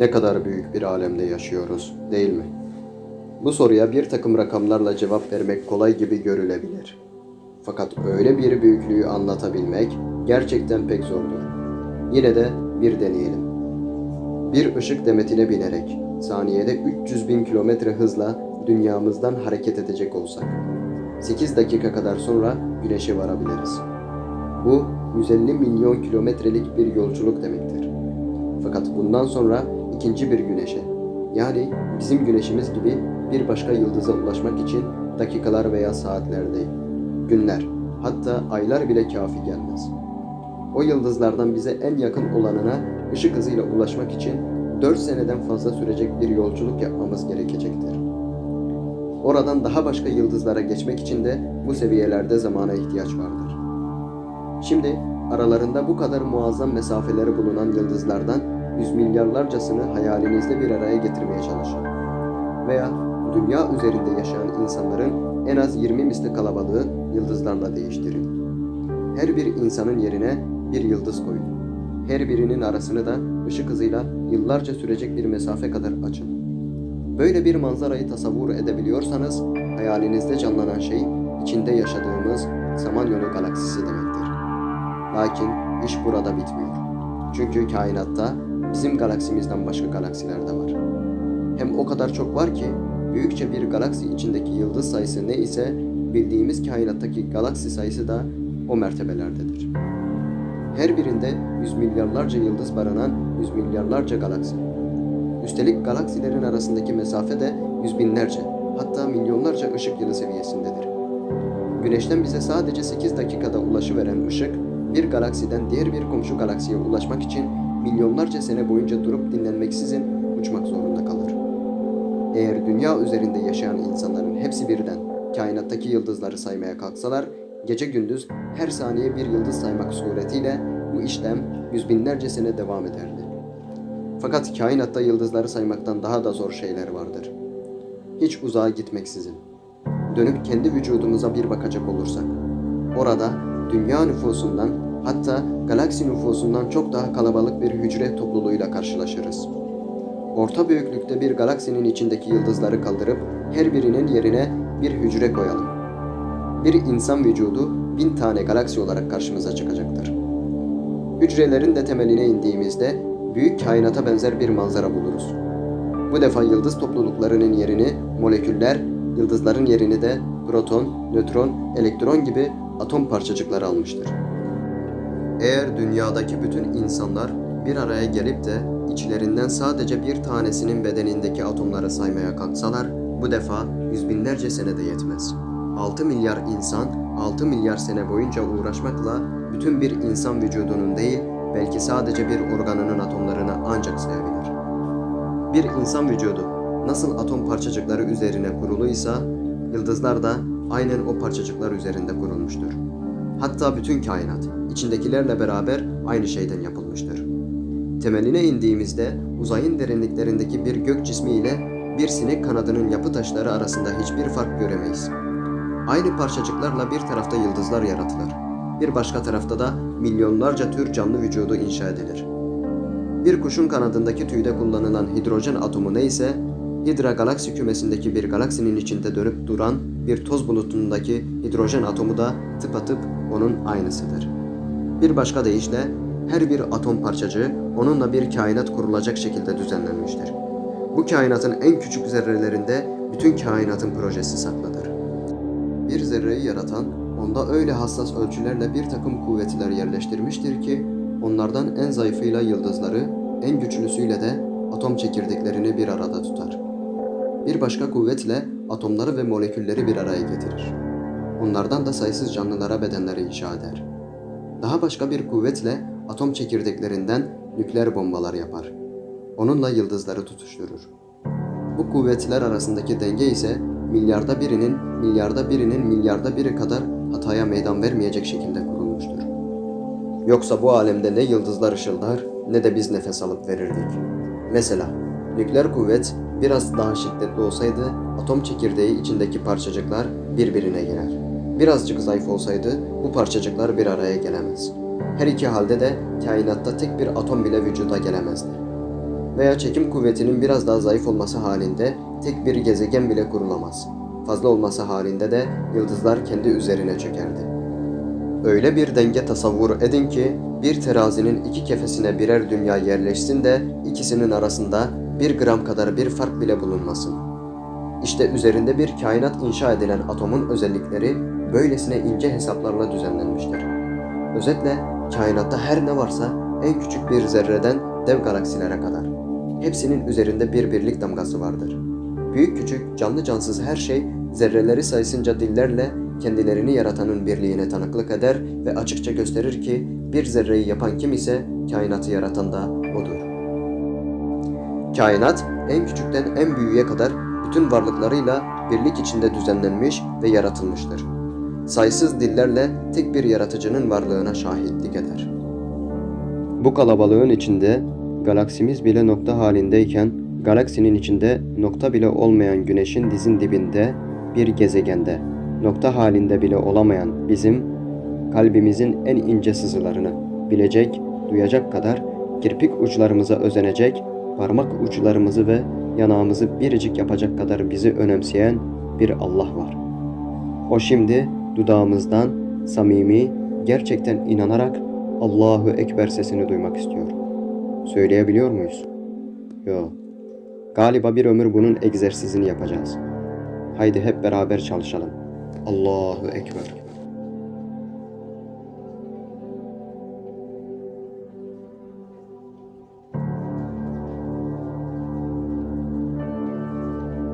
Ne kadar büyük bir alemde yaşıyoruz, değil mi? Bu soruya bir takım rakamlarla cevap vermek kolay gibi görülebilir. Fakat öyle bir büyüklüğü anlatabilmek gerçekten pek zordur. Yine de bir deneyelim. Bir ışık demetine binerek saniyede 300 bin kilometre hızla dünyamızdan hareket edecek olsak, 8 dakika kadar sonra güneşe varabiliriz. Bu 150 milyon kilometrelik bir yolculuk demektir. Fakat bundan sonra ikinci bir güneşe, yani bizim güneşimiz gibi bir başka yıldıza ulaşmak için dakikalar veya saatler değil, günler, hatta aylar bile kafi gelmez. O yıldızlardan bize en yakın olanına ışık hızıyla ulaşmak için 4 seneden fazla sürecek bir yolculuk yapmamız gerekecektir. Oradan daha başka yıldızlara geçmek için de bu seviyelerde zamana ihtiyaç vardır. Şimdi aralarında bu kadar muazzam mesafeleri bulunan yıldızlardan yüz milyarlarcasını hayalinizde bir araya getirmeye çalışın. Veya dünya üzerinde yaşayan insanların en az 20 misli kalabalığı yıldızlarla değiştirin. Her bir insanın yerine bir yıldız koyun. Her birinin arasını da ışık hızıyla yıllarca sürecek bir mesafe kadar açın. Böyle bir manzarayı tasavvur edebiliyorsanız hayalinizde canlanan şey içinde yaşadığımız Samanyolu galaksisi demektir. Lakin iş burada bitmiyor. Çünkü kainatta bizim galaksimizden başka galaksiler de var. Hem o kadar çok var ki büyükçe bir galaksi içindeki yıldız sayısı ne ise bildiğimiz kainattaki galaksi sayısı da o mertebelerdedir. Her birinde yüz milyarlarca yıldız barınan yüz milyarlarca galaksi. Üstelik galaksilerin arasındaki mesafe de yüz binlerce, hatta milyonlarca ışık yılı seviyesindedir. Güneşten bize sadece 8 dakikada ulaşıveren ışık, bir galaksiden diğer bir komşu galaksiye ulaşmak için milyonlarca sene boyunca durup dinlenmeksizin uçmak zorunda kalır. Eğer dünya üzerinde yaşayan insanların hepsi birden kainattaki yıldızları saymaya kalksalar, gece gündüz her saniye bir yıldız saymak suretiyle bu işlem yüz binlerce sene devam ederdi. Fakat kainatta yıldızları saymaktan daha da zor şeyler vardır. Hiç uzağa gitmeksizin. Dönüp kendi vücudumuza bir bakacak olursak, orada dünya nüfusundan hatta galaksi nüfusundan çok daha kalabalık bir hücre topluluğuyla karşılaşırız. Orta büyüklükte bir galaksinin içindeki yıldızları kaldırıp her birinin yerine bir hücre koyalım. Bir insan vücudu bin tane galaksi olarak karşımıza çıkacaktır. Hücrelerin de temeline indiğimizde büyük kainata benzer bir manzara buluruz. Bu defa yıldız topluluklarının yerini moleküller, yıldızların yerini de proton, nötron, elektron gibi atom parçacıkları almıştır. Eğer dünyadaki bütün insanlar bir araya gelip de içlerinden sadece bir tanesinin bedenindeki atomları saymaya kalksalar, bu defa yüz binlerce senede yetmez. 6 milyar insan 6 milyar sene boyunca uğraşmakla bütün bir insan vücudunun değil, belki sadece bir organının atomlarını ancak sayabilir. Bir insan vücudu nasıl atom parçacıkları üzerine kuruluysa, yıldızlar da aynen o parçacıklar üzerinde kurulmuştur. Hatta bütün kainat içindekilerle beraber aynı şeyden yapılmıştır. Temeline indiğimizde uzayın derinliklerindeki bir gök cismi ile bir sinek kanadının yapı taşları arasında hiçbir fark göremeyiz. Aynı parçacıklarla bir tarafta yıldızlar yaratılır. Bir başka tarafta da milyonlarca tür canlı vücudu inşa edilir. Bir kuşun kanadındaki tüyde kullanılan hidrojen atomu neyse, Hidra galaksi kümesindeki bir galaksinin içinde dönüp duran bir toz bulutundaki hidrojen atomu da tıpatıp onun aynısıdır. Bir başka deyişle her bir atom parçacığı onunla bir kainat kurulacak şekilde düzenlenmiştir. Bu kainatın en küçük zerrelerinde bütün kainatın projesi saklıdır. Bir zerreyi yaratan onda öyle hassas ölçülerle bir takım kuvvetler yerleştirmiştir ki onlardan en zayıfıyla yıldızları, en güçlüsüyle de atom çekirdeklerini bir arada tutar. Bir başka kuvvetle atomları ve molekülleri bir araya getirir. Onlardan da sayısız canlılara bedenleri inşa eder. Daha başka bir kuvvetle atom çekirdeklerinden nükleer bombalar yapar. Onunla yıldızları tutuşturur. Bu kuvvetler arasındaki denge ise milyarda birinin, milyarda birinin milyarda biri kadar hataya meydan vermeyecek şekilde kurulmuştur. Yoksa bu alemde ne yıldızlar ışıldar ne de biz nefes alıp verirdik. Mesela nükleer kuvvet biraz daha şiddetli olsaydı atom çekirdeği içindeki parçacıklar birbirine girer. Birazcık zayıf olsaydı bu parçacıklar bir araya gelemez. Her iki halde de kainatta tek bir atom bile vücuda gelemezdi. veya çekim kuvvetinin biraz daha zayıf olması halinde tek bir gezegen bile kurulamaz. Fazla olması halinde de yıldızlar kendi üzerine çökerdi. Öyle bir denge tasavvur edin ki bir terazinin iki kefesine birer dünya yerleşsin de ikisinin arasında bir gram kadar bir fark bile bulunmasın. İşte üzerinde bir kainat inşa edilen atomun özellikleri böylesine ince hesaplarla düzenlenmiştir. Özetle kainatta her ne varsa en küçük bir zerreden dev galaksilere kadar. Hepsinin üzerinde bir birlik damgası vardır. Büyük küçük canlı cansız her şey zerreleri sayısınca dillerle kendilerini yaratanın birliğine tanıklık eder ve açıkça gösterir ki bir zerreyi yapan kim ise kainatı yaratan da. Kainat en küçükten en büyüğe kadar bütün varlıklarıyla birlik içinde düzenlenmiş ve yaratılmıştır. Sayısız dillerle tek bir yaratıcının varlığına şahitlik eder. Bu kalabalığın içinde galaksimiz bile nokta halindeyken galaksinin içinde nokta bile olmayan güneşin dizin dibinde bir gezegende nokta halinde bile olamayan bizim kalbimizin en ince sızılarını bilecek, duyacak kadar kirpik uçlarımıza özenecek, parmak uçlarımızı ve yanağımızı biricik yapacak kadar bizi önemseyen bir Allah var. O şimdi dudağımızdan samimi, gerçekten inanarak Allahu Ekber sesini duymak istiyor. Söyleyebiliyor muyuz? Yo. Galiba bir ömür bunun egzersizini yapacağız. Haydi hep beraber çalışalım. Allahu Ekber.